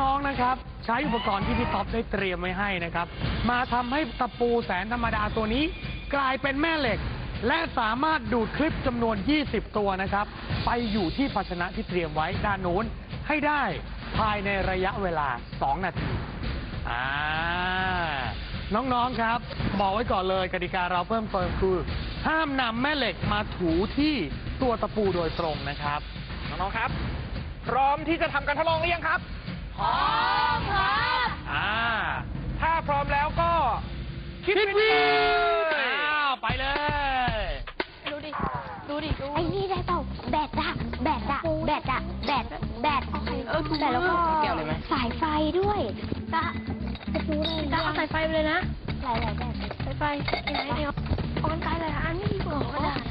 น้องๆนะครับ ใช้อุปกรณ์ที่พี่ท็อปได้เตรียมไว้ให้นะครับ มาทำให้ตะปูแสนธรรมดาตัวนี้ กลายเป็นแม่เหล็ก และสามารถดูดคลิปจำนวน 20 ตัวนะครับ ไปอยู่ที่ภาชนะที่เตรียมไว้ด้านนู้นให้ได้ภายในระยะเวลา 2 นาทีอ่าน้องๆครับ บอกไว้ก่อนเลยกติกาเราเพิ่มเติมคือ ห้ามนำแม่เหล็กมาถูที่ตัวตะปูโดยตรงนะครับ น้องๆครับ พร้อมที่จะทำการทดลองหรือยังครับ พร้อมครับ อ่า ถ้าพร้อมแล้วก็ คิดวิวอ้าวไปเลย ดูดิ ดูดิ ดู ไอ้นี่ได้เปล่าแบตอะแบตอะแบตอะแบตแบตเออแต่แล้วก็แก้วเลยไหม สายไฟด้วยจะจะรู้เลยจะเอาสายไฟไปเลยนะหลายหลายๆแบบสายไฟยังไงเดียวเอากันไกลเลยอันนี้ดีกว่ากระด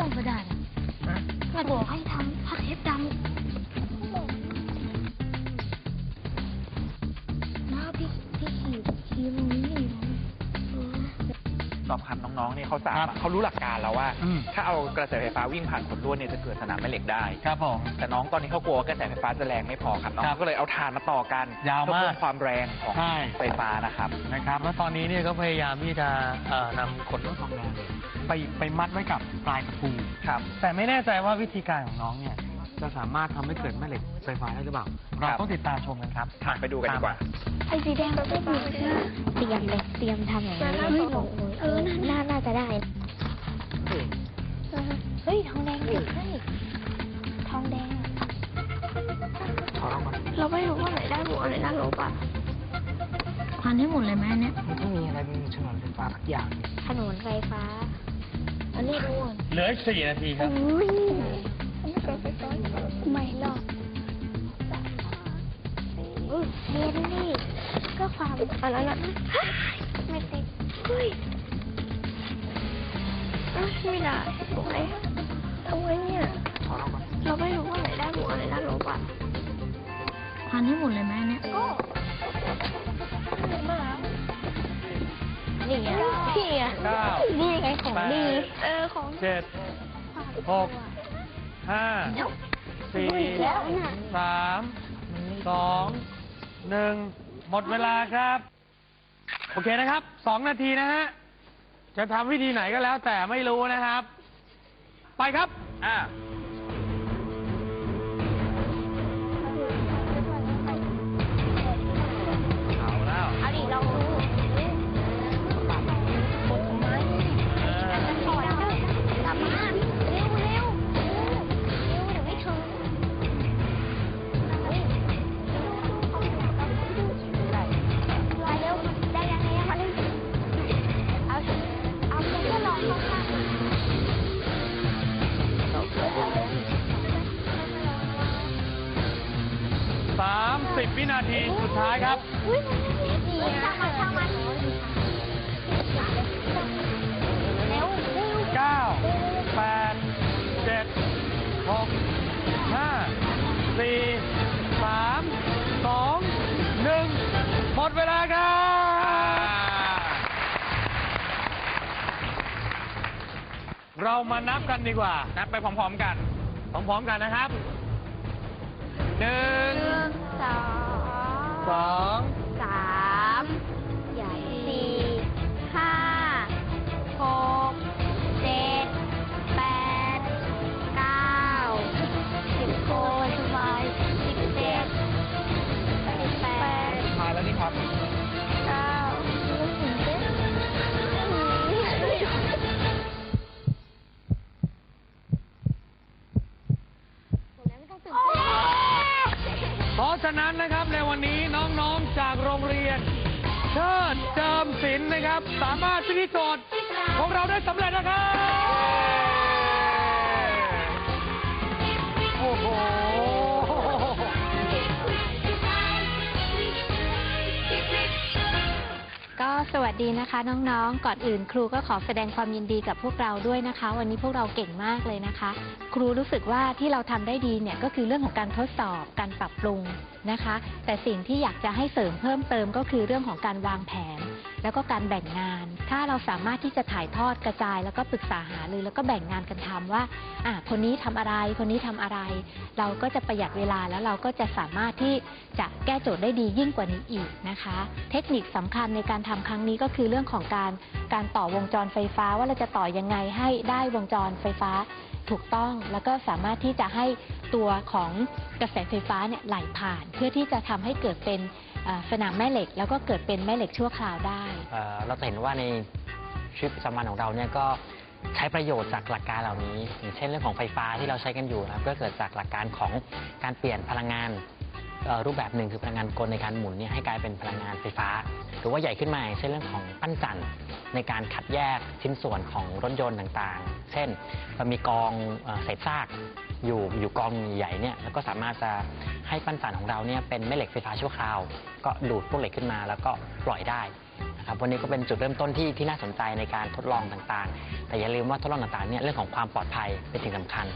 อะแล้วกล่องกระดาษอะกระบอกให้ทำผ้าเทปดำ ตอบคำน้องๆเนี่ยเขาสาครัมารบถเขารู้หลักการแล้วว่า อืม ถ้าเอากระแสไฟฟ้าวิ่งผ่านขนลวดเนี่ยจะเกิดสนามแม่เหล็กได้ ครับผม แต่น้องตอนนี้เขากลัวว่ากระแสไฟฟ้าจะแรงไม่พอครับน้องครับก็เลยเอาถ่านมาต่อกันยาวมาก เพื่อเพิ่มความแรงของใช่ ไฟฟ้านะครับ นะครับแล้วตอนนี้เนี่ยก็พยายามที่จะเอ่อนำขนต้นทองแดงเนี่ยไปไปมัดไว้กับปลายตะปู ครับ แต่ไม่แน่ใจว่าวิธีการของน้องเนี่ย จะสามารถทำให้เกิดแม่เหล็กไฟฟ้าได้หรือเปล่า เราครับต้องติดตามชมกันครับไปดูกันดีกว่า ไอ้สีแดงเราไม่มีเตรียมเลยเตรียมทำอย่างนี้เฮ้ยเออน่าน่าจะได้ เฮ้ยทองแดงเด็กให้ทองแดงเราไม่รู้ว่าไหนได้บวกไหนได้ลบอะพันให้หมดเลยไหมเนี่ยมันต้องมีอะไรมีชนวนไฟฟ้าสักอย่าง ถนนไฟฟ้า อันนี้ดูอะเหลืออีกสี่นาทีครับ อุ้ย ไม่หรอกอุ้ยเรียนนี่ ก็ความอันนั้นะไม่ติดเฮ้ยไม่ได้ทำไมทำไมเนี่ยเราไม่รู้ว่าไหนได้บวกไหนได้ลบอะพันให้หมดเลยไหมเนี่ยก็นี่ไงพี่ไงเก้านี่ไงของดีเออของเจ็ดหก ห้าสี่สามสองหนึ่งหมดเวลาครับ โอเคนะครับสองนาทีนะฮะ จะทำวิธีไหนก็แล้วแต่ไม่รู้นะครับ ไปครับ อ่า สามสิบวินาทีสุดท้ายครับเก้าแปดเจ็ดหกห้าสี่สามสองหนึ่งหมดเวลาครับ เรามานับกันดีกว่า นับไปพร้อมๆกัน พร้อมๆกันนะครับหนึ่ง สอง สอง เพราะฉะนั้นนะครับในวันนี้น้องๆจากโรงเรียน เชิดเจิมศิลป์นะครับ สามารถพิธีโจทย์ของเราได้สำเร็จนะครับ สวัสดีนะคะน้องๆ ก่อนอื่นครูก็ขอแสดงความยินดีกับพวกเราด้วยนะคะ วันนี้พวกเราเก่งมากเลยนะคะ ครูรู้สึกว่าที่เราทำได้ดีเนี่ยก็คือเรื่องของการทดสอบการปรับปรุงนะคะ แต่สิ่งที่อยากจะให้เสริมเพิ่มเติมก็คือเรื่องของการวางแผน แล้วก็การแบ่งงาน ถ้าเราสามารถที่จะถ่ายทอดกระจาย แล้วก็ปรึกษาหารือแล้วก็แบ่งงานกันทำว่าอะคนนี้ทำอะไร คนนี้ทำอะไร เราก็จะประหยัดเวลาแล้วเราก็จะสามารถที่จะแก้โจทย์ได้ดียิ่งกว่านี้อีกนะคะ เทคนิคสำคัญในการทำครั้งนี้ก็คือเรื่องของการการต่อวงจรไฟฟ้าว่าเราจะต่อยังไงให้ได้วงจรไฟฟ้าถูกต้อง แล้วก็สามารถที่จะให้ตัวของกระแสไฟฟ้าเนี่ยไหลผ่าน เพื่อที่จะทำให้เกิดเป็นสนามแม่เหล็ก แล้วก็เกิดเป็นแม่เหล็กชั่วคราวได้เเราจะเห็นว่าในชีวิตประจำวันของเราเนี่ยก็ใช้ประโยชน์จากหลักการเหล่านี้ อย่างเช่นเรื่องของไฟฟ้าที่เราใช้กันอยู่นะครับก็เกิดจากหลักการของการเปลี่ยนพลังงานรูปแบบหนึ่งคือพลังงานกลในการหมุนเนี่ยให้กลายเป็นพลังงานไฟฟ้า หรือว่าใหญ่ขึ้นมาเช่นเรื่องของปั้นจันทร์ในการคัดแยกชิ้นส่วนของรถยนต์ต่างๆ เช่นเรามีกองเอ่อเศษซากอยู่อยู่กองใหญ่เนี่ยแล้วก็สามารถจะให้ปั้นจันทร์ของเราเนี่ยเป็นแม่เหล็กไฟฟ้าชั่วคราว ก็ดูดพวกเหล็กขึ้นมา แล้วก็ปล่อยได้นะครับวันนี้ก็เป็นจุดเริ่มต้นที่ที่น่าสนใจในการทดลองต่างๆ แต่อย่าลืมว่าทดลองต่างๆเนี่ยเรื่องของความปลอดภัยเป็นสิ่งสำคัญ